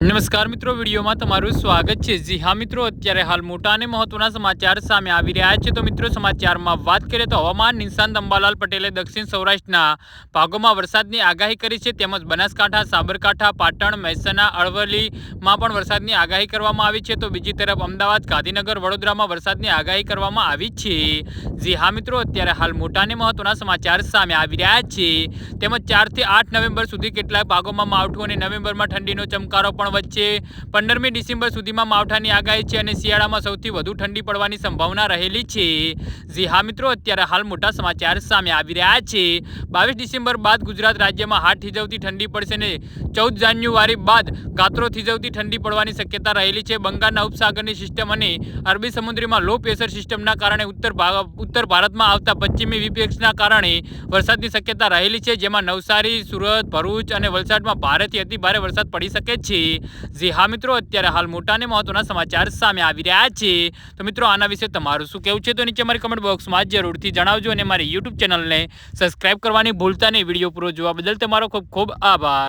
નમસ્કાર મિત્રો, વિડીયોમાં તમારું સ્વાગત છે. જી હા મિત્રો, અત્યારે હાલ મોટા અને મહત્વના સમાચાર સામે આવી રહ્યા છે. તો મિત્રો, સમાચારમાં વાત કરીએ તો હવામાન નિશાંત અંબાલાલ પટેલે દક્ષિણ સૌરાષ્ટ્રના ભાગોમાં વરસાદની આગાહી કરી છે. તેમજ બનાસકાંઠા, સાબરકાંઠા, પાટણ, મહેસાણા, અરવલ્લીમાં પણ વરસાદની આગાહી કરવામાં આવી છે. તો બીજી તરફ અમદાવાદ, ગાંધીનગર, વડોદરામાં વરસાદની આગાહી કરવામાં આવી છે. જી હા મિત્રો, અત્યારે હાલ મોટા અને મહત્વના સમાચાર સામે આવી રહ્યા છે. તેમજ ચારથી આઠ નવેમ્બર સુધી કેટલાક ભાગોમાં માવઠું અને નવેમ્બરમાં ઠંડીનો ચમકારો પણ વચ્ચે પંદરમી ડિસેમ્બર સુધીમાં માવઠાની આગાહી છે અને શિયાળામાં સૌથી વધુ ઠંડી પડવાની સંભાવના રહેલી છે. જી હા મિત્રો, અત્યારે હાલ મોટા સમાચાર સામે આવી રહ્યા છે. બાવીસ ડિસેમ્બર બાદ ગુજરાત રાજ્યમાં હાથ થીજવતી ઠંડી પડશે ને ચૌદ જાન્યુઆરી બાદ ગાત્રો થીજવતી ઠંડી પડવાની શક્યતા રહેલી છે. બંગાળના ઉપસાગરની સિસ્ટમ અને અરબી સમુદ્રમાં લો પ્રેશર સિસ્ટમના કારણે ઉત્તર ઉત્તર ભારતમાં આવતા પશ્ચિમી વિપક્ષના કારણે વરસાદની શક્યતા રહેલી છે. જેમાં નવસારી, સુરત, ભરૂચ અને વલસાડમાં ભારેથી અતિ ભારે વરસાદ પડી શકે છે. જી હા મિત્રો, અત્યારે હાલ મોટા અને મહત્વના સમાચાર સામે આવી રહ્યા છે. તો મિત્રો, આના વિશે તમારું શું કહેવું છે તો નીચે મારી કમેન્ટ બોક્સમાં જરૂરથી જણાવજો અને મારી યુટ્યુબ ચેનલને સબસ્ક્રાઇબ કરવાની ભૂલતા નહીં. વીડિયો પૂરો જોવા બદલ તમારો ખૂબ ખૂબ આભાર.